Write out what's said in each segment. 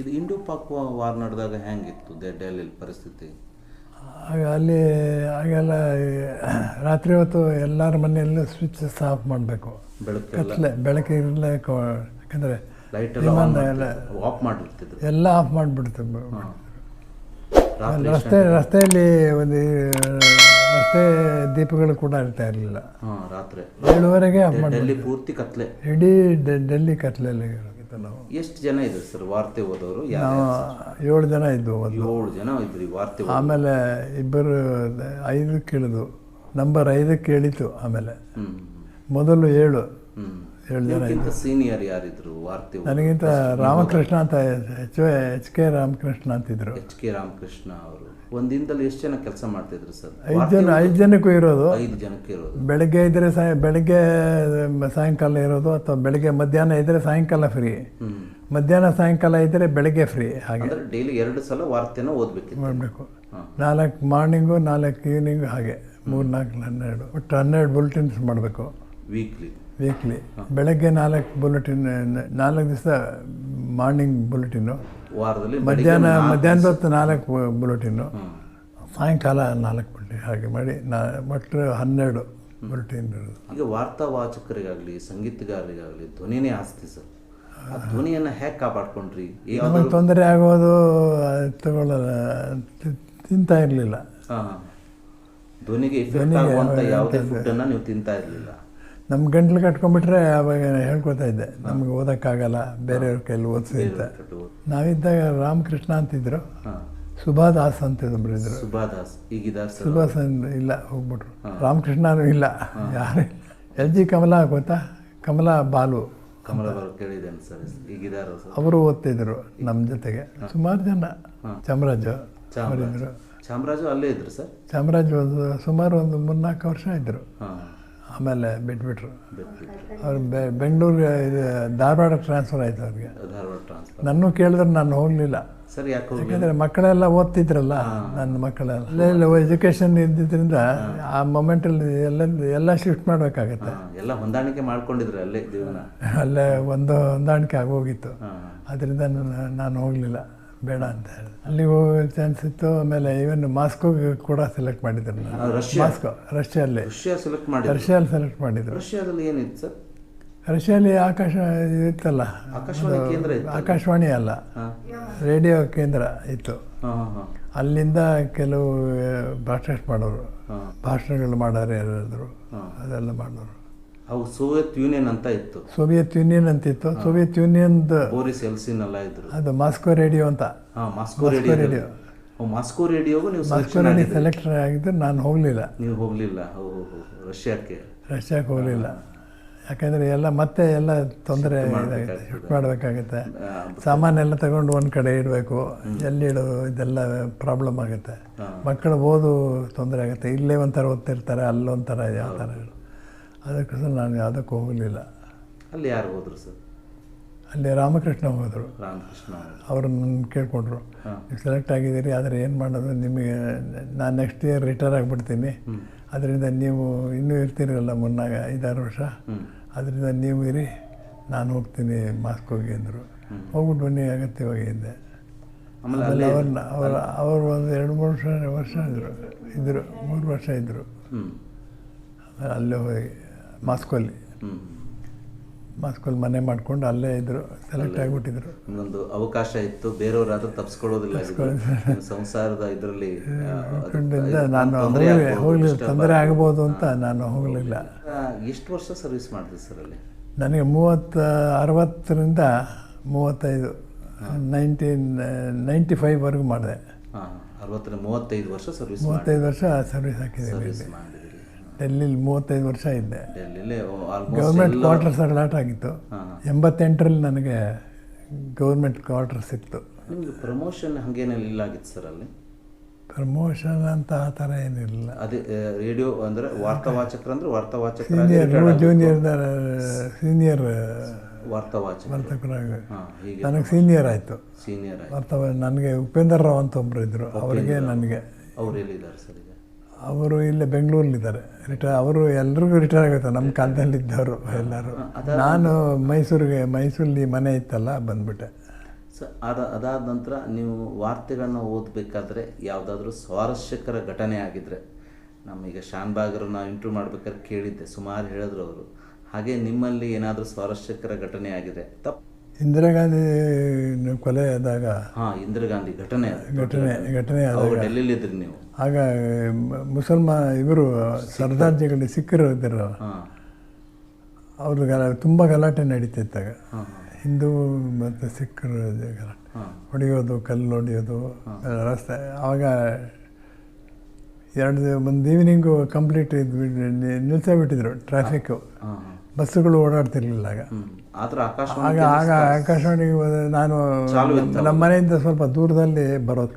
ಇದು Indo Pak war ನಡೆದಾಗ ಹೆಂಗಿತ್ತು ಡೆಲ್ಲಿ ಪರಿಸ್ಥಿತಿ? ಆಗ ಅಲ್ಲಿ ಆಗೆಲ್ಲ ರಾತ್ರಿ ಹೊತ್ತು ಎಲ್ಲರ ಮನೆಯಲ್ಲೂ ಸ್ವಿಚಸ್ ಆಫ್ ಮಾಡಬೇಕು. ಕತ್ಲೆ ಬೆಳಕು ಇರಲೇ ಯಾಕಂದರೆ ಲೈಟ್ ಎಲ್ಲ ಆಫ್ ಮಾಡಿರ್ತಿದ್ರು ಎಲ್ಲ ಆಫ್ ಮಾಡಿಬಿಡ್ತು. ರಸ್ತೆ ರಸ್ತೆಯಲ್ಲಿ ಒಂದು ರಸ್ತೆ ದೀಪಗಳು ಕೂಡ ಇರ್ತಾ ಇರಲಿಲ್ಲ. ರಾತ್ರಿ. ಏಳುವರೆಗೆ ಆಫ್ ಮಾಡಿ ಡೆಲ್ಲಿ ಪೂರ್ತಿ ಕತ್ಲೆ. ಇಡೀ ಡೆಲ್ಲಿ ಕತ್ಲೆಯಲ್ಲಿ ಇರೋದು. ನಾವು ಎಷ್ಟು ಜನ ಇದ್ರು ಸರ್ ವಾರ್ತೆ ಓದೋರು? ನಾವು ಏಳು ಜನ ಇದ್ದು ಮೊದಲು ಏಳು ಜನ ಇದ್ರಿ ವಾರ್ತೆ. ಆಮೇಲೆ ಇಬ್ಬರು ಐದು ಕೇಳಿದ್ವು. ನಂಬರ್ ಐದು ಕೇಳಿತು ಆಮೇಲೆ. ಮೊದಲು ಏಳು. ಏಳು ಜನ ನಿಮ್ಗಿಂತ ಸೀನಿಯರ್ ಯಾರಿದ್ರು ವಾರ್ತೆ ನನಗಿಂತ ರಾಮಕೃಷ್ಣ ಅಂತ ಎಚ್ ಎಚ್ ಕೆ ರಾಮಕೃಷ್ಣ ಅಂತಿದ್ರು. ಎಚ್ ಕೆ ರಾಮಕೃಷ್ಣ ಅವರು. ಒಂದ್ ದಿನದಲ್ಲಿ ಎಷ್ಟು ಜನ ಕೆಲಸ ಮಾಡ್ತಿದ್ರು ಸರ್? ಐದು ಜನ ಐದು ಜನಕ್ಕೂ ಇರೋದು. ಐದು ಜನಕ್ಕೆ ಇರೋದು. ಬೆಳಗ್ಗೆ ಇದ್ದರೆ ಸಾಯ ಬೆಳಗ್ಗೆ ಸಾಯಂಕಾಲ ಇರೋದು ಅಥವಾ ಬೆಳಗ್ಗೆ ಮಧ್ಯಾಹ್ನ ಇದ್ದರೆ ಸಾಯಂಕಾಲ ಫ್ರೀ ಮಧ್ಯಾಹ್ನ ಸಾಯಂಕಾಲ ಇದ್ದರೆ ಬೆಳಗ್ಗೆ ಫ್ರೀ ಹಾಗೆ. ಡೈಲಿ ಎರಡು ಸಲ ವಾರ್ತೆನ ಓದ್ಬೇಕು ಮಾಡಬೇಕು. ನಾಲ್ಕು ಮಾರ್ನಿಂಗು ನಾಲ್ಕು ಈವ್ನಿಂಗು ಹಾಗೆ. ಮೂರು ನಾಲ್ಕು ಹನ್ನೆರಡು. ಒಟ್ಟು ಹನ್ನೆರಡು ಬುಲೆಟಿನ್ಸ್ ಮಾಡಬೇಕು. ವೀಕ್ಲಿ ವೀಕ್ಲಿ ಬೆಳಗ್ಗೆ ನಾಲ್ಕು ಬುಲೆಟಿನ್ ನಾಲ್ಕು ದಿವಸ ಮಾರ್ನಿಂಗ್ ಬುಲೆಟಿನ್ನು ವಾರದಲ್ಲಿ ಮಧ್ಯಾಹ್ನ ಮಧ್ಯಾಹ್ನದ ಹೊತ್ತು ನಾಲ್ಕು ಬುಲೆಟಿನ್ನು. ಸಾಯಂಕಾಲ ನಾಲ್ಕು ಬುಲೆಟಿನ್ ಹಾಗೆ ಮಾಡಿ ನಾ ಒಟ್ಟು ಹನ್ನೆರಡು ಬುಲೆಟಿನ್ ಹಾಗೆ ವಾರ್ತಾ ವಾಚಕರಿಗಾಗಲಿ ಸಂಗೀತಗಾರರಿಗಾಗಲಿ ಧ್ವನಿನೇ ಆಸ್ತಿ ಸರ್. ಧ್ವನಿಯನ್ನು ಹೇಗೆ ಕಾಪಾಡ್ಕೊಂಡ್ರಿ? ನಮಗೆ ತೊಂದರೆ ಆಗೋದು ತಗೊಳ್ಳಲ್ಲ ತಿಂತಾ ಇರಲಿಲ್ಲ. ಧ್ವನಿಗೆ ಇಫೆಕ್ಟ್ ಆಗುವಂಥ ಯಾವುದೇ ಫುಡ್ಡನ್ನು ನೀವು ತಿಂತಾ ಇರ್ಲಿಲ್ಲ. ನಮ್ಮ ಗಂಟ್ಲು ಕಟ್ಕೊಂಡ್ಬಿಟ್ರೆ ಅವಾಗ ಹೇಳ್ಕೊತಾ ಇದ್ದೆ ನಮ್ಗೆ ಓದೋಕ್ಕಾಗಲ್ಲ ಬೇರೆಯವ್ರ ಕೈಲಿ ಓದಿಸಿ ಅಂತ. ನಾವಿದ್ದಾಗ ರಾಮಕೃಷ್ಣ ಅಂತಿದ್ರು. ಸುಭಾ ಸುಭಾದಾಸ್ ಅಂತ ಇದ್ರು ಸುಭಾಸ್ ಇಲ್ಲ ಹೋಗ್ಬಿಟ್ರು. ರಾಮಕೃಷ್ಣನೂ ಇಲ್ಲ ಯಾರು ಎಲ್ ಜಿ ಕಮಲಾ ಗೊತ್ತಾ? ಕಮಲಾ ಬಾಲು. ಕಮಲ ಅವರು ಓದ್ತಿದ್ರು ನಮ್ಮ ಜೊತೆಗೆ. ಸುಮಾರು ಜನ. ಚಾಮರಾಜು ಚಾಮರಾಜ. ಚಾಮರಾಜು ಅಲ್ಲೇ ಇದ್ರು ಸರ್? ಚಾಮರಾಜ್ ಸುಮಾರು ಒಂದು ಮೂರ್ನಾಲ್ಕು ವರ್ಷ ಇದ್ದರು ಹಾ. ಆಮೇಲೆ ಬಿಟ್ಬಿಟ್ರು. ಅವ್ರು ಬೆ ಬೆಂಗಳೂರಿಗೆ ಇದು ಧಾರವಾಡಕ್ಕೆ ಟ್ರಾನ್ಸ್ಫರ್ ಆಯಿತು ಅವ್ರಿಗೆ. ಧಾರವಾಡ ಟ್ರಾನ್ಸ್ಫರ್ ನನ್ನೂ ಕೇಳಿದ್ರೆ ನಾನು ಹೋಗಲಿಲ್ಲ. ಸರ್ ಯಾಕೆ ಹೋಗ್ಲಿ? ಯಾಕಂದರೆ ಮಕ್ಕಳೆಲ್ಲ ಓದ್ತಿದ್ರಲ್ಲ ನನ್ನ ಮಕ್ಕಳೆಲ್ಲ. ಅಲ್ಲೆಲ್ಲ ಎಜುಕೇಷನ್ ಇದ್ದಿದ್ದರಿಂದ ಆ ಮೊಮೆಂಟಲ್ಲಿ ಎಲ್ಲ ಎಲ್ಲ ಶಿಫ್ಟ್ ಮಾಡಬೇಕಾಗತ್ತೆ. ಎಲ್ಲ ಹೊಂದಾಣಿಕೆ ಮಾಡ್ಕೊಂಡಿದ್ರೆ ಅಲ್ಲೇ ಜೀವನ. ಅಲ್ಲೇ ಒಂದು ಹೊಂದಾಣಿಕೆ ಆಗೋಗಿತ್ತು. ಅದರಿಂದ ನಾನು ನಾನು ಹೋಗಲಿಲ್ಲ. ಬೇಡ ಅಂತ ಹೇಳಿ. ಅಲ್ಲಿ ಹೋಗೋ ಚಾನ್ಸ್ ಇತ್ತು ಆಮೇಲೆ ಇವನ್ ಮಾಸ್ಕೋಗೆ ಕೂಡ ಸೆಲೆಕ್ಟ್ ಮಾಡಿದ್ರು ನಾನು. ಮಾಸ್ಕೋ ರಷ್ಯಾದಲ್ಲಿ ರಷ್ಯಾ ಸೆಲೆಕ್ಟ್ ಮಾಡಿದ್ರು. ರಷ್ಯಾದಲ್ಲಿ ಸೆಲೆಕ್ಟ್ ಮಾಡಿದ್ರು. ರಷ್ಯಾದಲ್ಲಿ ಏನಿತ್ತು ಸರ್? ರಷ್ಯಾದಲ್ಲಿ ಆಕಾಶ ಇತ್ತಲ್ಲ. ಆಕಾಶವಾಣಿ ಕೇಂದ್ರ ಇತ್ತು ಆಕಾಶವಾಣಿ ಅಲ್ಲ. ರೇಡಿಯೋ ಕೇಂದ್ರ ಇತ್ತು. ಅಲ್ಲಿಂದ ಕೆಲವು ಬ್ರಾಡ್ಕಾಸ್ಟ್ ಮಾಡೋರು. ಭಾಷಣಗಳು ಮಾಡೋರು ಯಾರಾದ್ರು. ಅದೆಲ್ಲ ಮಾಡೋರು. ಅವು ಸೋವಿಯತ್ ಯೂನಿಯನ್ ಅಂತ ಇತ್ತು. ಸೋವಿಯತ್ ಯೂನಿಯನ್ ಅಂತಿತ್ತು ಸೋವಿಯತ್ ಯೂನಿಯನ್ದು ಬೋರಿಸ್ ಎಲ್ಸಿನ್ ಎಲ್ಲ ಇದ್ರು. ಅದು ಮಾಸ್ಕೋ ರೇಡಿಯೋ ಅಂತ. ಹಾ ಮಾಸ್ಕೋ ರೇಡಿಯೋ ರೇಡಿಯೋ. ಮಾಸ್ಕೋ ರೇಡಿಯೋಗೂ ನೀವು ಮಾಸ್ಕೋ ರೇಡಿಯೋ ಸೆಲೆಕ್ಟರ್ ಆಗಿದ್ದು ನಾನು ಹೋಗಲಿಲ್ಲ. ನೀವು ಹೋಗಲಿಲ್ಲ. ರಷ್ಯಾಕ್ಕೆ. ರಷ್ಯಾಕ್ಕೆ ಹೋಗಲಿಲ್ಲ. ಯಾಕಂದರೆ ಎಲ್ಲ ಮತ್ತೆ ಎಲ್ಲ ತೊಂದರೆ. ಶಿಫ್ಟ್ ಮಾಡಬೇಕಾಗುತ್ತೆ. ಸಾಮಾನೆಲ್ಲ ತಗೊಂಡು ಒಂದು ಕಡೆ ಇಡಬೇಕು. ಎಲ್ಲಿ ಇಡೋದು ಇದೆಲ್ಲ ಪ್ರಾಬ್ಲಮ್ ಆಗುತ್ತೆ. ಮಕ್ಕಳು ಓದು ತೊಂದರೆ ಆಗುತ್ತೆ. ಇಲ್ಲೇ ಒಂಥರ ಓದ್ತಿರ್ತಾರೆ ಅಲ್ಲೊಂಥರ ಯಾವ ಥರ ಅದಕ್ಕೋಸ್ಕರ ನಾನು ಯಾವುದಕ್ಕೆ ಹೋಗಲಿಲ್ಲ. ಅಲ್ಲಿ ಯಾರು ಹೋದರು ಸರ್? ಅಲ್ಲಿ ರಾಮಕೃಷ್ಣ ಹೋದರು. ರಾಮಕೃಷ್ಣ ಅವರು. ಅವರು ನನ್ನ ಕೇಳ್ಕೊಂಡ್ರು. ನೀವು ಸೆಲೆಕ್ಟ್ ಆಗಿದ್ದೀರಿ ಆದರೆ ಏನು ಮಾಡೋದು? ನಿಮಗೆ ನಾನು ನೆಕ್ಸ್ಟ್ ಇಯರ್ ರಿಟೈರ್ ಆಗಿಬಿಡ್ತೀನಿ. ಅದರಿಂದ ನೀವು ಇನ್ನೂ ಇರ್ತೀರಲ್ಲ ಮುನ್ನಾಗ ಐದಾರು ವರ್ಷ? ಅದರಿಂದ ನೀವು ಇರಿ ನಾನು ಹೋಗ್ತೀನಿ ಮಾಸ್ಕೋಗೆ ಅಂದರು. ಹೋಗ್ಬಿಟ್ಟು ಬನ್ನಿ ಅಗತ್ಯವಾಗಿ ಇದ್ದೆ ಆಮೇಲೆ ಅವ್ರನ್ನ ಅವರ ಅವರು ಒಂದು ಎರಡು ಮೂರು ವರ್ಷ ವರ್ಷ ಇದ್ದರು ಇದ್ದರು ಮೂರು ವರ್ಷ ಇದ್ದರು ಆಮೇಲೆ ಅಲ್ಲೇ ಹೋಗಿ ಮಾಸ್ಕೋಲಿ ಮಾಸ್ಕೋಲ್ಲಿ ಮಾಸ್ಕೋಲಿ ಮನೆ ಮಾಡ್ಕೊಂಡು ಅಲ್ಲೇ ಇದ್ದರು ಸೆಲೆಕ್ಟ್ ಆಗಿಬಿಟ್ಟಿದ್ರು. ಒಂದು ಅವಕಾಶ ಇತ್ತು ಬೇರೆಯವರಾದ್ರೂ ತಪ್ಪಿಸ್ಕೊಳ್ಳೋದಿಲ್ಲ ಸಂಸಾರದ ಇದರಲ್ಲಿ ನಾನು ಹೋಗಿ ಹೋಗಲಿಲ್ಲ ತೊಂದರೆ ಆಗ್ಬೋದು ಅಂತ ನಾನು ಹೋಗಲಿಲ್ಲ. ಎಷ್ಟು ವರ್ಷ ಸರ್ವಿಸ್ ಮಾಡಿದೆ ಸರ್ ಅಲ್ಲಿ? ನನಗೆ ಮೂವತ್ತ ಅರವತ್ತರಿಂದ ಮೂವತ್ತೈದು ನೈನ್ಟೀನ್ ನೈಂಟಿ ಫೈವ್ವರೆಗೂ ಮಾಡಿದೆ. ಅರವತ್ತರಿಂದ ಅರವತ್ತರ ಮೂವತ್ತೈದು ವರ್ಷ ಸರ್ವಿಸ್ ಮೂವತ್ತೈದು ವರ್ಷ ಸರ್ವಿಸ್ ಮಾಡಿದ್ರಿ. ಡೆಲ್ಲಿಲಿ ಮೂವತ್ತೈದು ವರ್ಷ ಇದ್ದೆ. ಗೌರ್ಮೆಂಟ್ ಕ್ವಾರ್ಟರ್ಸ್ ಅಲಾಟ್ ಆಗಿತ್ತು. ಎಂಬತ್ತೆಂಟರಲ್ಲಿ ನನಗೆ ಗೌರ್ಮೆಂಟ್ ಕ್ವಾರ್ಟರ್ ಸಿಕ್ತು ಪ್ರಮೋಷನ್ ಹಂಗೇನಿಲ್ಲ ಆಗಿತ್ತು ಸರ್ ಅಲ್ಲಿ? ಪ್ರಮೋಷನ್ ಅಂತ ಆ ಥರ ಏನಿರಲಿಲ್ಲ ಅದೇ ರೇಡಿಯೋ ಅಂದ್ರೆ ವಾರ್ತಾವಾಚಕರು ಅಂದ್ರೆ ವಾರ್ತಾವಾಚಕರ ಸೀನಿಯರ್ ಜೂನಿಯರ್ ಸೀನಿಯರ್ ವಾರ್ತಾವಾಚಕ ವರ್ತಕರಾಗ. ನನಗೆ ಸೀನಿಯರ್ ಆಯಿತು. ಸೀನಿಯರ್ ವಾರ್ತಾವ ನನಗೆ ಉಪೇಂದ್ರ ರಾವ್ ಅಂತ ಒಬ್ಬರು ಇದ್ದರು ಅವರಿಗೆ ನನಗೆ ಅವ್ರು ಎಲ್ಲಿದ್ದಾರೆ ಸರ್ ಅವರು ಇಲ್ಲೇ ಬೆಂಗಳೂರಲ್ಲಿದ್ದಾರೆ. ರಿಟೈರ್ ಅವರು ಎಲ್ರಿಗೂ ರಿಟೈರ್ ಆಗುತ್ತೆ ನಮ್ಮ ಕಾಲದಲ್ಲಿದ್ದವರು ಎಲ್ಲರೂ. ನಾನು ಮೈಸೂರಿಗೆ ಮೈಸೂರಲ್ಲಿ ಮನೆ ಇತ್ತಲ್ಲ ಬಂದ್ಬಿಟ್ಟೆ. ಸೊ ಅದ ಅದಾದ ನಂತರ ನೀವು ವಾರ್ತೆಗಳನ್ನ ಓದಬೇಕಾದ್ರೆ ಯಾವುದಾದ್ರೂ ಸ್ವಾರಸ್ಯಕರ ಘಟನೆ ಆಗಿದ್ರೆ ನಮ್ಮೀಗ ಶಾನ್ಬಾಗರು ನಾವು ಇಂಟ್ರ್ಯೂ ಮಾಡ್ಬೇಕಾದ್ರೆ ಕೇಳಿದ್ದೆ. ಸುಮಾರು ಹೇಳಿದ್ರು ಅವರು. ಹಾಗೆ ನಿಮ್ಮಲ್ಲಿ ಏನಾದರೂ ಸ್ವಾರಸ್ಯಕರ ಘಟನೆ ಆಗಿದೆ ತಪ್ಪು ಇಂದಿರಾ ಗಾಂಧಿ ಕೊಲೆ ಆದಾಗ ಹಾಂ ಇಂದಿರಾ ಗಾಂಧಿ ಘಟನೆ. ಘಟನೆ ಘಟನೆ ಆದಾಗ. ನೀವು. ಆಗ ಮುಸಲ್ಮಾನ ಇವರು ಸರ್ದಾರ್ಜಿಗಳು ಸಿಕ್ಕರು ಇದ್ದರು ಅವ್ರ ಗಲ ತುಂಬ ಗಲಾಟೆ ನಡೀತಿತ್ತಾಗ ಹಿಂದೂ ಮತ್ತು ಸಿಖ್ಖರು ಗಲಾಟೆ. ಹೊಡೆಯೋದು ಕಲ್ಲು ಹೊಡೆಯೋದು ರಸ್ತೆ. ಆವಾಗ ಎರಡು ಒಂದು ಈವ್ನಿಂಗು ಕಂಪ್ಲೀಟ್ ಇದು ನಿಲ್ಲಿಸೇ ಬಿಟ್ಟಿದ್ರು ಟ್ರಾಫಿಕ್ಕು. ಬಸ್ಸುಗಳು ಓಡಾಡ್ತಿರ್ಲಿಲ್ಲ ಆಗ. ಆಗ ಆಗ ಆಕಾಶವಾಣಿಗೆ ನಾನು ನಮ್ಮ ಮನೆಯಿಂದ ಸ್ವಲ್ಪ ದೂರದಲ್ಲಿ ಬರೋದು.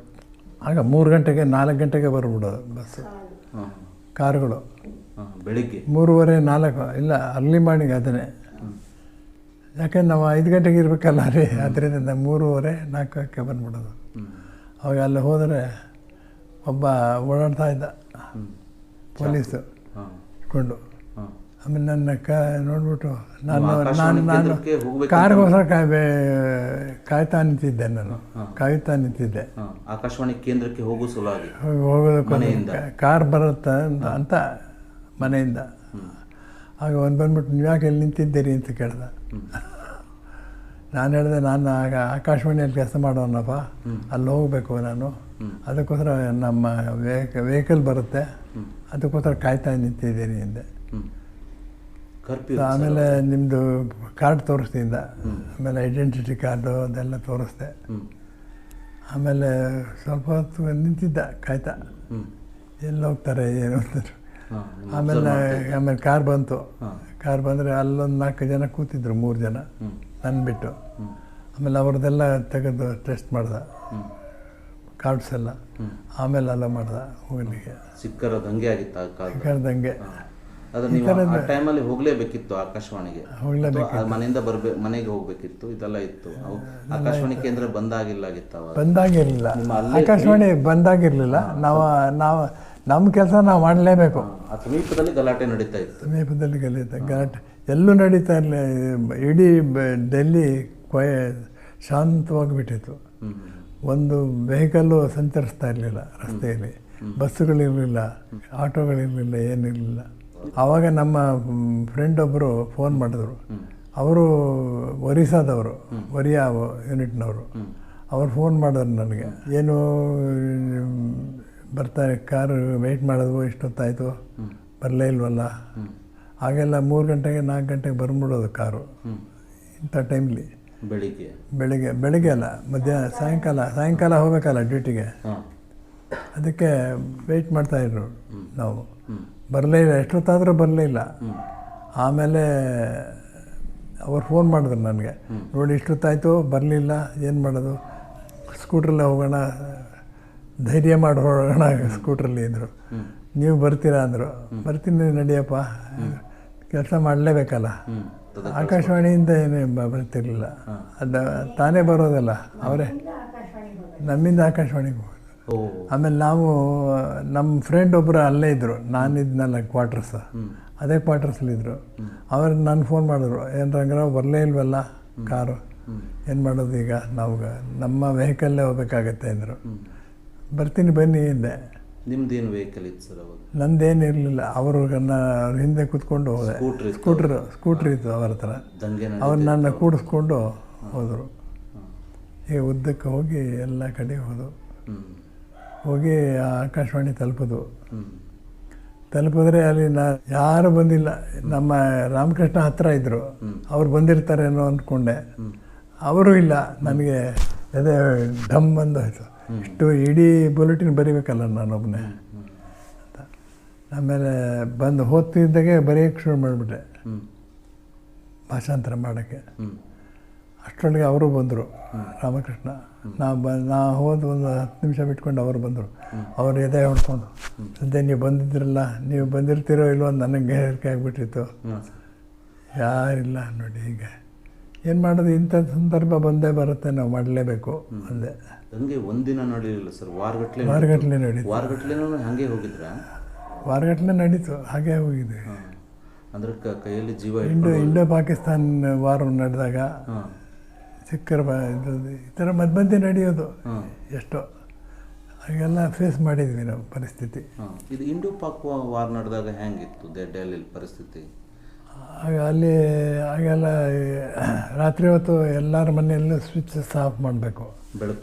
ಆಗ ಮೂರು ಗಂಟೆಗೆ ನಾಲ್ಕು ಗಂಟೆಗೆ ಬರ್ಬಿಡೋದು ಬಸ್. ಕಾರುಗಳು. ಬೆಳಿಗ್ಗೆ? ಮೂರುವರೆ ನಾಲ್ಕು ಇಲ್ಲ ಅರ್ಲಿ ಮಾರ್ನಿಂಗ್ ಅದನ್ನೇ. ಯಾಕೆಂದ್ರೆ ನಾವು ಐದು ಗಂಟೆಗೆ ಇರಬೇಕಲ್ಲ ರೀ? ಅದರಿಂದ ಮೂರುವರೆ ನಾಲ್ಕಕ್ಕೆ ಬಂದ್ಬಿಡೋದು. ಅವಾಗ ಅಲ್ಲಿ ಹೋದರೆ ಒಬ್ಬ ಓಡಾಡ್ತಾ ಇದ್ದ. ಪೊಲೀಸು. ಇಟ್ಕೊಂಡು ಆಮೇಲೆ ನನ್ನ ಕ ನೋಡ್ಬಿಟ್ಟು ನಾನು ನಾನು ನಾನು ಕಾರ್ಗೋಸ್ಕರ ಕಾಯ್ಬೇ ಕಾಯ್ತಾ ನಿಂತಿದ್ದೆ ನಾನು. ಕಾಯ್ತಾ ನಿಂತಿದ್ದೆ. ಆಕಾಶವಾಣಿ ಕೇಂದ್ರಕ್ಕೆ ಹೋಗೋ ಸಲುವಾಗಿ. ಹೋಗಿ ಹೋಗೋದಕ್ಕೆ? ಕಾರ್ ಬರುತ್ತಾ ಅಂತ ಮನೆಯಿಂದ. ಆಗ ಒಂದು ಬಂದ್ಬಿಟ್ಟು ನೀವು ಯಾಕೆ ಎಲ್ಲಿ ನಿಂತಿದ್ದೀರಿ? ಅಂತ ಕೇಳ್ದೆ. ನಾನು ಹೇಳಿದೆ ನಾನು ಆಗ ಆಕಾಶವಾಣಿಯಲ್ಲಿ ಕೆಲಸ ಮಾಡೋಣಪ್ಪ. ಅಲ್ಲಿ ಹೋಗಬೇಕು ನಾನು. ಅದಕ್ಕೋಸ್ಕರ ನಮ್ಮ ವೆಹಿಕ ವೆಹಿಕಲ್ ಬರುತ್ತೆ. ಅದಕ್ಕೋಸ್ಕರ ಕಾಯ್ತಾ ನಿಂತಿದ್ದೀನಿ ಅಂದೆ. ಕರ್ಫ್ಯೂ ಆಮೇಲೆ ನಿಮ್ಮದು ಕಾರ್ಡ್ ತೋರಿಸ್ತಿದ್ದ ಆಮೇಲೆ ಐಡೆಂಟಿಟಿ ಕಾರ್ಡು ಅದೆಲ್ಲ ತೋರಿಸ್ದೆ. ಆಮೇಲೆ ಸ್ವಲ್ಪ ಹೊತ್ತು ನಿಂತಿದ್ದ ಕಾಯ್ತಾ. ಎಲ್ಲಿ ಹೋಗ್ತಾರೆ ಏನು ಅಂತಾರೆ. ಆಮೇಲೆ ಆಮೇಲೆ ಕಾರ್ ಬಂತು. ಕಾರ್ ಬಂದರೆ ಅಲ್ಲೊಂದು ನಾಲ್ಕು ಜನ ಕೂತಿದ್ರು ಮೂರು ಜನ. ನನ್ನ ಬಿಟ್ಟು ಆಮೇಲೆ ಅವ್ರದ್ದೆಲ್ಲ ತೆಗೆದು ಟೆಸ್ಟ್ ಮಾಡ್ದೆ. ಕಾರ್ಡ್ಸ್ ಎಲ್ಲ. ಆಮೇಲೆ ಅಲ್ಲ ಮಾಡ್ದೆ ಹೋಗಲಿಕ್ಕೆ. ಸಿಕ್ಕರದಂಗೆ ಆಗಿತ್ತು ಆ ಕಾಲದ ಕರೆದಂಗೆ ಅದು ನೀವು ಆ ಟೈಮಲ್ಲಿ ಹೋಗ್ಲೇಬೇಕಿತ್ತು ಆಕಾಶವಾಣಿಗೆ. ಮನೆಯಿಂದ ಬರ್ಬೇ ಮನೆಗೆ ಹೋಗ್ಬೇಕಿತ್ತು ಇದೆಲ್ಲ ಇತ್ತು. ಆಕಾಶವಾಣಿ ಕೇಂದ್ರ ಬಂದಾಗಿಲ್ಲಾಗಿತ್ತು ಅವಾಗ. ಬಂದಾಗಿರಲಿಲ್ಲ. ಆಕಾಶವಾಣಿ ಬಂದಾಗಿರಲಿಲ್ಲ. ನಾವು ನಾವು ನಮ್ಮ ಕೆಲಸ ನಾವು ಮಾಡಲೇಬೇಕು. ಆ ಸಮೀಪದಲ್ಲಿ ಗಲಾಟೆ ನಡೀತಾ ಇತ್ತು. ಸಮೀಪದಲ್ಲಿ ಗಲಾಟೆ ಗಲಾಟೆ. ಎಲ್ಲೂ ನಡೀತಾ ಇರಲಿಲ್ಲ ಇಡೀ ಡೆಲ್ಲಿ ಕೊಯ್ ಶಾಂತವಾಗಿಬಿಟ್ಟಿತ್ತು ಒಂದು ವೆಹಿಕಲ್ಲು ಸಂಚರಿಸ್ತಾ ಇರಲಿಲ್ಲ ರಸ್ತೆಯಲ್ಲಿ. ಬಸ್ಸುಗಳಿರಲಿಲ್ಲ ಆಟೋಗಳಿರಲಿಲ್ಲ ಏನಿರಲಿಲ್ಲ. ಆವಾಗ ನಮ್ಮ ಫ್ರೆಂಡ್ ಒಬ್ಬರು ಫೋನ್ ಮಾಡಿದ್ರು. ಅವರು ಒರಿಸ್ಸಾದವರು ಒರಿಯಾ ಯೂನಿಟ್ನವರು ಅವ್ರು ಫೋನ್ ಮಾಡಿದ್ರು ನನಗೆ. ಏನು ಬರ್ತಾರೆ ಕಾರು ವೆಯ್ಟ್ ಮಾಡಿದ್ವು ಇಷ್ಟೊತ್ತಾಯಿತು? ಬರಲೇ ಇಲ್ವಲ್ಲ? ಆಗೆಲ್ಲ ಮೂರು ಗಂಟೆಗೆ ನಾಲ್ಕು ಗಂಟೆಗೆ ಬಂದ್ಬಿಡೋದು ಕಾರು. ಇಂಥ ಟೈಮ್ಲಿ ಬೆಳಿಗ್ಗೆ. ಬೆಳಿಗ್ಗೆ ಬೆಳಿಗ್ಗೆ ಅಲ್ಲ ಮಧ್ಯಾಹ್ನ ಸಾಯಂಕಾಲ ಸಾಯಂಕಾಲ ಹೋಗ್ಬೇಕಲ್ಲ ಡ್ಯೂಟಿಗೆ ಅದಕ್ಕೆ ವೆಯ್ಟ್ ಮಾಡ್ತಾಯಿದ್ರು ನಾವು. ಬರಲೇ ಇಲ್ಲ ಎಷ್ಟೊತ್ತಾದರೂ ಬರಲೇ ಇಲ್ಲ. ಆಮೇಲೆ ಅವ್ರು ಫೋನ್ ಮಾಡಿದ್ರು ನನಗೆ. ನೋಡಿ ಇಷ್ಟೊತ್ತಾಯಿತು ಬರಲಿಲ್ಲ ಏನು ಮಾಡೋದು? ಸ್ಕೂಟ್ರಲ್ಲೇ ಹೋಗೋಣ ಧೈರ್ಯ ಮಾಡಿ ಹೋಗೋಣ ಸ್ಕೂಟ್ರಲ್ಲಿ ಇದ್ದರು ನೀವು ಬರ್ತೀರಾ ಅಂದರು. ಬರ್ತೀನಿ ನಡಿಯಪ್ಪ. ಕೆಲಸ ಮಾಡಲೇಬೇಕಲ್ಲ. ಆಕಾಶವಾಣಿಯಿಂದ ಏನು ಬರ್ತಿರ್ಲಿಲ್ಲ. ಅದು ತಾನೇ ಬರೋದಲ್ಲ ಅವರೇ. ನಮ್ಮಿಂದ ಆಕಾಶವಾಣಿಗೆ ಹೋಗೋದು. ಓ ಆಮೇಲೆ ನಾವು ನಮ್ಮ ಫ್ರೆಂಡ್ ಒಬ್ಬರು ಅಲ್ಲೇ ಇದ್ದರು ನಾನಿದ್ನಲ್ಲ ಕ್ವಾರ್ಟರ್ಸ್ ಅದೇ ಕ್ವಾರ್ಟರ್ಸಲ್ಲಿದ್ದರು ಅವ್ರು ನಾನು ಫೋನ್ ಮಾಡಿದ್ರು. ಏನು ರಂಗರಾವ್ ಬರಲೇ ಇಲ್ವಲ್ಲ ಕಾರು? ಏನು ಮಾಡೋದು ಈಗ? ನಾವು ನಮ್ಮ ವೆಹಿಕಲ್ಲೇ ಹೋಗ್ಬೇಕಾಗತ್ತೆ ಅಂದರು. ಬರ್ತೀನಿ ಬನ್ನಿ ಹಿಂದೆ ನಿಮ್ದೇನು ವೆಹಿಕಲ್ ಇತ್ತು ಸರ್ ಅವಾಗ? ನಂದೇನು ಇರಲಿಲ್ಲ. ಅವರು ನನ್ನ ಹಿಂದೆ ಕೂತ್ಕೊಂಡು ಹೋದೆ. ಸ್ಕೂಟ್ರ್ ಸ್ಕೂಟ್ರ್ ಇತ್ತು ಅವ್ರ ಹತ್ರ. ಅವ್ರು ನನ್ನ ಕೂಡಿಸ್ಕೊಂಡು ಹೋದರು. ಈಗ ಉದ್ದಕ್ಕೆ ಹೋಗಿ ಎಲ್ಲ ಕಡೆ ಹೋದು. ಹ್ಞೂ ಹೋಗಿ ಆಕಾಶವಾಣಿ ತಲುಪೋದು. ತಲುಪಿದ್ರೆ ಅಲ್ಲಿ ನಾ ಯಾರು ಬಂದಿಲ್ಲ. ನಮ್ಮ ರಾಮಕೃಷ್ಣ ಹತ್ರ ಇದ್ದರು ಅವ್ರು ಬಂದಿರ್ತಾರೇನೋ ಅಂದ್ಕೊಂಡೆ. ಅವರು ಇಲ್ಲ. ನನಗೆ ಅದೇ ಢಮ್ ಬಂದೋಯ್ತು ಇಷ್ಟು ಇಡೀ ಬುಲೆಟಿನ್ ಬರಿಬೇಕಲ್ಲ ನಾನೊಬ್ಬನೇ ಅಂತ. ಆಮೇಲೆ ಬಂದು ಹೋಗ್ತಿದ್ದಾಗೆ ಬರೆಯೋಕ್ಕೆ ಶುರು ಮಾಡಿಬಿಟ್ಟೆ ಭಾಷಾಂತರ ಮಾಡೋಕ್ಕೆ. ಅಷ್ಟರೊಳಗೆ ಅವರು ಬಂದರು. ರಾಮಕೃಷ್ಣ. ನಾ ಬ ನಾ ಹೋದ ಒಂದು ಹತ್ತು ನಿಮಿಷ ಬಿಟ್ಕೊಂಡು ಅವರು ಬಂದರು. ಅವ್ರು ಎದೆ ಹೊಡ್ಕೊಂಡು ಸದ್ಯ ನೀವು ಬಂದಿದ್ರಲ್ಲ ನೀವು ಬಂದಿರ್ತೀರೋ ಇಲ್ವೋ ಅಂತ ನನಗೆ ಹೆದರಿಕೆ ಆಗಿಬಿಟ್ಟಿತ್ತು. ಯಾರಿಲ್ಲ ನೋಡಿ ಈಗ ಏನು ಮಾಡೋದು? ಇಂಥ ಸಂದರ್ಭ ಬಂದೇ ಬರುತ್ತೆ ನಾವು ಮಾಡಲೇಬೇಕು. ಅಂದೆ. ನನಗೆ ಒಂದಿನ ನಡೀಲಿಲ್ಲ ಸರ್ ವಾರಗಟ್ಲೆ ವಾರಗಟ್ಟಲೆ ನಡೀತು ವಾರಗಟ್ಲೆ ಹಂಗೆ ಹೋಗಿದ್ರಾ? ವಾರಗಟ್ಟಲೆ ನಡೀತು ಹಾಗೆ ಹೋಗಿದ್ವಿ ಅಂದ್ರೆ ಕೈಯಲ್ಲಿ ಜೀವ ಇಂಡೋ ಇಂಡೋ ಪಾಕಿಸ್ತಾನ್ ವಾರ ನಡೆದಾಗ ಸಿಕ್ಕರ ಬ- ಇದು ಈ ಥರ ಮಧ್ಯ ಮಧ್ಯೆ ನಡೆಯೋದು ಎಷ್ಟೋ. ಹಾಗೆಲ್ಲ ಫೇಸ್ ಮಾಡಿದ್ವಿ ನಾವು ಪರಿಸ್ಥಿತಿ. ಇದು ಇಂಡೋ ಪಾಕ್ ವಾರ್ ನಡೆದಾಗ ಹೆಂಗಿತ್ತು ಡೆಲ್ಲಿ ಪರಿಸ್ಥಿತಿ? ಆಗ ಅಲ್ಲಿ ಆಗೆಲ್ಲ ರಾತ್ರಿ ಹೊತ್ತು ಎಲ್ಲರ ಮನೆಯಲ್ಲೂ ಸ್ವಿಚಸ್ ಆಫ್ ಮಾಡಬೇಕು.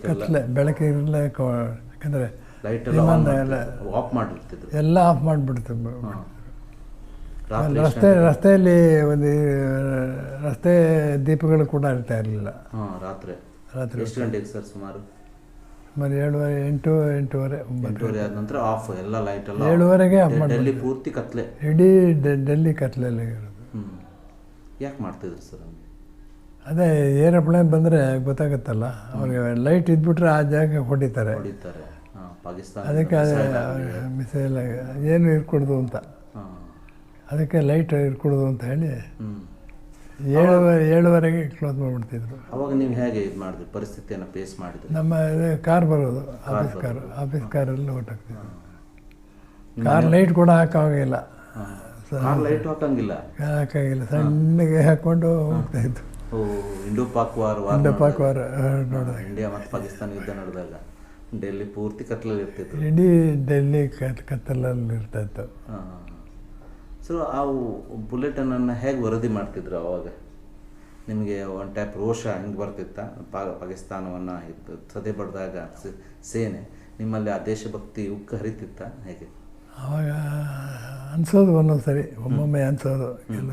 ಕತ್ಲೆ ಬೆಳಕು ಇರಲೇ ಯಾಕಂದರೆ ಎಲ್ಲ ಆಫ್ ಮಾಡಿಬಿಡ್ತಿದ್ರು ಎಲ್ಲ ಆಫ್ ಮಾಡಿಬಿಡ್ತು. ಹಾಂ. ರಾತ್ರಿ ರಸ್ತೆ ರಸ್ತೆಯಲ್ಲಿ ಒಂದು ರಸ್ತೆ ದೀಪಗಳು ಕೂಡ ಇರ್ತಾ ಇರಲಿಲ್ಲ. ಹಾಂ ರಾತ್ರಿ. ರಾತ್ರಿ ಎಷ್ಟು ಗಂಟೆಗೆ ಸರ್ ಸುಮಾರು? ಸುಮಾರು ಏಳುವರೆ ಎಂಟು ಎಂಟೂವರೆ ಎಂಟೂವರೆ ಆದ ನಂತರ ಆಫ್ ಎಲ್ಲ ಲೈಟ್ ಎಲ್ಲ ಏಳುವರೆಗೆ ಆಫ್ ಮಾಡಿ ಡೆಲ್ಲಿ ಪೂರ್ತಿ ಕತ್ಲೆ. ಇಡೀ ಡೆಲ್ಲಿ ಕತ್ಲೆಯಲ್ಲಿ ಇರೋದು. ಯಾಕೆ ಮಾಡ್ತಿದ್ರು ಸರ್ ಅದೇ ಏರೋಪ್ಲೇನ್ ಬಂದರೆ ಗೊತ್ತಾಗುತ್ತಲ್ಲ? ಅವ್ರಿಗೆ ಲೈಟ್ ಇದ್ಬಿಟ್ರೆ ಆ ಜಾಗ ಹೊಡಿತಾರೆ. ಹೊಡಿತಾರೆ. ಹಾಂ ಪಾಕಿಸ್ತಾನ ಅದಕ್ಕೆ ಮಿಸೈಲ್ ಏನು ಇರ್ಕೊಡ್ದು ಅಂತ. ಅದಕ್ಕೆ ಲೈಟ್ ಇಟ್ಕೊಡೋದು ಅಂತ ಹೇಳಿ ಏಳುವರೆ ಏಳುವರೆಗೆ ಕ್ಲೋಸ್ ಮಾಡಿಬಿಡ್ತಿದ್ರು. ಅವಾಗ ನೀವು ಹೇಗೆ ಇದು ಮಾಡಿದ್ರಿ? ಪರಿಸ್ಥಿತಿಯನ್ನು ಫೇಸ್ ಮಾಡಿದ್ರಿ? ನಮ್ಮ ಇದು ಕಾರ್ ಬರೋದು ಆಫೀಸ್ ಕಾರ್ ಆಫೀಸ್ ಕಾರಲ್ಲಿ ಹೊರಟಾಗ್ತಿದ್ರು. ಕಾರ್ ಲೈಟ್ ಕೂಡ ಹಾಕೋಂಗಿಲ್ಲ ಕಾರ್ ಲೈಟ್ ಹಾಕಂಗಿಲ್ಲ ಹಾಕಾಗಿಲ್ಲ ಸಣ್ಣಗೆ ಹಾಕ್ಕೊಂಡು ಹೋಗ್ತಾ ಇತ್ತು Indo Pak war Indo Pak war ನೋಡಿದಾಗ. ಇಂಡಿಯಾ ಮತ್ತು ಪಾಕಿಸ್ತಾನ ಯುದ್ಧ ನಡೆದಾಗ. ಡೆಲ್ಲಿ ಪೂರ್ತಿ ಕತ್ತಲಲ್ಲಿ ಇರ್ತಿತ್ತು. ಇಡೀ ಡೆಲ್ಲಿ ಕತ್ ಕತ್ತಲಲ್ಲಿ ಇರ್ತಾ ಇತ್ತು ಸೊ ಆ ಬುಲೆಟನನ್ನು ಹೇಗೆ ವರದಿ ಮಾಡ್ತಿದ್ರು ಅವಾಗ? ನಿಮಗೆ ಒನ್ ಟೈಪ್ ರೋಷ ಹಿಂಗೆ ಬರ್ತಿತ್ತ? ಪಾ ಪಾಕಿಸ್ತಾನವನ್ನು ಸದೆ ಬಡ್ದಾಗ ಸೇನೆ ನಿಮ್ಮಲ್ಲಿ ಆ ದೇಶಭಕ್ತಿ ಉಕ್ಕ ಹರಿತಿತ್ತ? ಹೇಗೆ? ಆವಾಗ ಅನ್ಸೋದು ಒಂದೊಂದು ಸರಿ ಒಮ್ಮೊಮ್ಮೆ ಅನ್ಸೋದು. ಎಲ್ಲ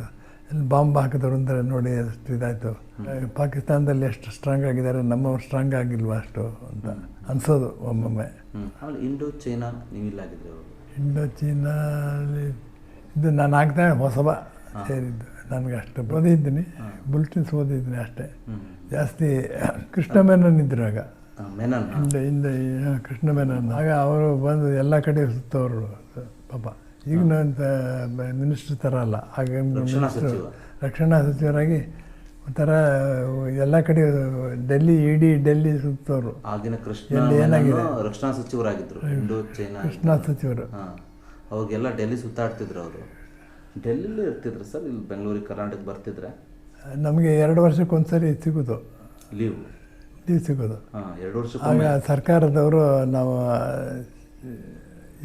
ಎಲ್ಲಿ ಬಾಂಬ್ ಹಾಕಿದ್ರು ಅಂದರೆ ನೋಡಿ ಅಷ್ಟು ಇದಾಯಿತು. ಪಾಕಿಸ್ತಾನದಲ್ಲಿ ಎಷ್ಟು ಸ್ಟ್ರಾಂಗ್ ಆಗಿದ್ದಾರೆ ನಮ್ಮವ್ರು ಸ್ಟ್ರಾಂಗ್ ಆಗಿಲ್ವಾ ಅಷ್ಟು ಅಂತ ಅನ್ಸೋದು ಒಮ್ಮೊಮ್ಮೆ. ಇಂಡೋ ಚೀನಾ ನೀವು ಇಂಡೋ ಚೀನಾಲಿ ಇದು ನಾನು ಆಗ್ತಾ ಹೊಸಬ ಸೇರಿದ್ದು. ನನಗೆ ಅಷ್ಟು ಓದಿದ್ದೀನಿ ಬುಲ್ಟಿನ್ಸ್ ಓದಿದ್ದೀನಿ ಅಷ್ಟೇ. ಜಾಸ್ತಿ ಕೃಷ್ಣ ಮೆನನ್ ಇದ್ರು ಆಗ. ಮೆನನ್. ಹಿಂದೆ ಹಿಂದೆ ಕೃಷ್ಣ ಮೆನನ್. ಆಗ ಅವರು ಬಂದು ಎಲ್ಲ ಕಡೆ ಸುತ್ತವರು ಪಾಪ. ಈಗಿನ ಮಿನಿಸ್ಟರ್ ಥರ ಅಲ್ಲ. ಆಗ ಮಿನಿಸ್ಟ್ರು ರಕ್ಷಣಾ ಸಚಿವರಾಗಿ ಒಂಥರ ಎಲ್ಲ ಕಡೆ ಡೆಲ್ಲಿ ಇಡೀ ಡೆಲ್ಲಿ ಸುತ್ತವರು ಆಗಿನ ಕೃಷ್ಣ ಏನಾಗಿದೆ? ರಕ್ಷಣಾ ಸಚಿವರಾಗಿದ್ದರು ಕೃಷ್ಣ ಸಚಿವರು. ಅವಾಗೆಲ್ಲ ಡೆಲ್ಲಿ ಸುತ್ತಾಡ್ತಿದ್ರು ಅವರು. ಡೆಲ್ಲಿ ಇರ್ತಿದ್ರು ಸರ್? ಇಲ್ಲಿ ಬೆಂಗಳೂರಿಗೆ ಕರ್ನಾಟಕ ಬರ್ತಿದ್ರೆ? ನಮಗೆ ಎರಡು ವರ್ಷಕ್ಕೊಂದ್ಸರಿ ಸಿಗೋದು. ಲೀವ್. ಲೀವ್ ಸಿಗೋದು. ಹಾಂ ಎರಡು ವರ್ಷ ಆಗ ಸರ್ಕಾರದವರು ನಾವು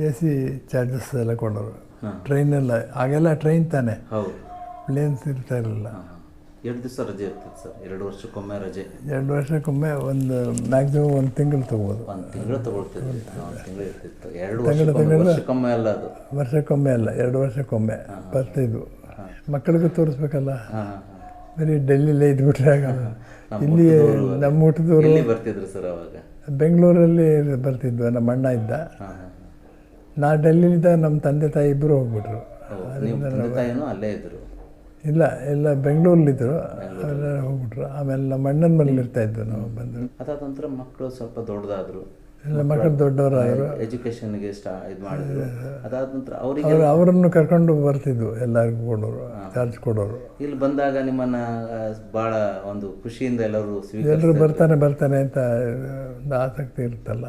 ಎ ಸಿ ಚಾರ್ಜಸ್ ಎಲ್ಲ ಕೊಡೋರು. ಟ್ರೈನೆಲ್ಲ ಆಗೆಲ್ಲ ಟ್ರೈನ್ ತಾನೆ. ಹೌದು. ಪ್ಲೇನ್ಸ್ ಇರ್ತಾ ಇರಲಿಲ್ಲ. ಎರಡು ದಿವಸ ರಜೆ ಇರ್ತದೆ ಸರ್ ಎರಡು ವರ್ಷಕ್ಕೊಮ್ಮೆ ರಜೆ. ಎರಡು ವರ್ಷಕ್ಕೊಮ್ಮೆ ಒಂದು ಮ್ಯಾಕ್ಸಿಮಮ್ ಒಂದು ತಿಂಗಳು ತಗೋದು ಒಂದು ತಿಂಗಳು ತಗೊಳ್ತಿದ್ವಿ ಒಂದು ತಿಂಗಳು. ಇರ್ತಿತ್ತು. ಎರಡು ವರ್ಷಕ್ಕೊಮ್ಮೆ ಅಲ್ಲ ಅದು. ವರ್ಷಕ್ಕೊಮ್ಮೆ ಅಲ್ಲ ಎರಡು ವರ್ಷಕ್ಕೊಮ್ಮೆ ಬರ್ತಿದ್ವು ಮಕ್ಕಳಿಗೂ ತೋರಿಸ್ಬೇಕಲ್ಲ? ಬರೀ ಡೆಲ್ಲಿಲೇ ಇದ್ಬಿಟ್ರೆ ಆಗಲ್ಲ. ಇಲ್ಲಿ ನಮ್ಮ ಎಲ್ಲಿ ಬರ್ತಿದ್ರು ಸರ್ ಅವಾಗ? ಬೆಂಗಳೂರಲ್ಲಿ ಬರ್ತಿದ್ವು ನಮ್ಮ ಅಣ್ಣ ಇದ್ದ. ನಾ ಡೆಲ್ಲಿಲಿದ್ದ ನಮ್ಮ ತಂದೆ ತಾಯಿ ಇಬ್ಬರು ಹೋಗ್ಬಿಟ್ರು. ಅಲ್ಲೇ ಇದ್ರು? ಇಲ್ಲ ಎಲ್ಲ ಬೆಂಗಳೂರಲ್ಲಿದ್ದರು ಹೋಗ್ಬಿಟ್ರು. ಆಮೇಲೆ ನಮ್ಮ ಅಣ್ಣನ ಮನೇಲಿ ಇರ್ತಾ ಇದ್ವು ನಾವು ಬಂದು. ಅದಾದ ನಂತರ ಮಕ್ಕಳು ಸ್ವಲ್ಪ ದೊಡ್ಡದಾದ್ರು. ಎಲ್ಲ ಮಕ್ಕಳು ದೊಡ್ಡವರಾದರು. ಎಜುಕೇಷನ್ಗೆ ಸ್ಟಾ ಇದು ಮಾಡಿದ್ರು. ಅದಾದ ನಂತರ ಅವರಿಗೆ ಅವರು ಅವರನ್ನು ಕರ್ಕೊಂಡು ಬರ್ತಿದ್ವು ಎಲ್ಲರಿಗೂ ಕೊಡೋರು ಚಾರ್ಜ್ ಕೊಡೋರು. ಇಲ್ಲಿ ಬಂದಾಗ ನಿಮ್ಮನ್ನ ಭಾಳ ಬಹಳ ಒಂದು ಖುಷಿಯಿಂದ ಎಲ್ಲರೂ ಎಲ್ಲರೂ ಬರ್ತಾನೆ ಬರ್ತಾನೆ ಅಂತ ಒಂದು ಆಸಕ್ತಿ ಇರುತ್ತಲ್ಲ.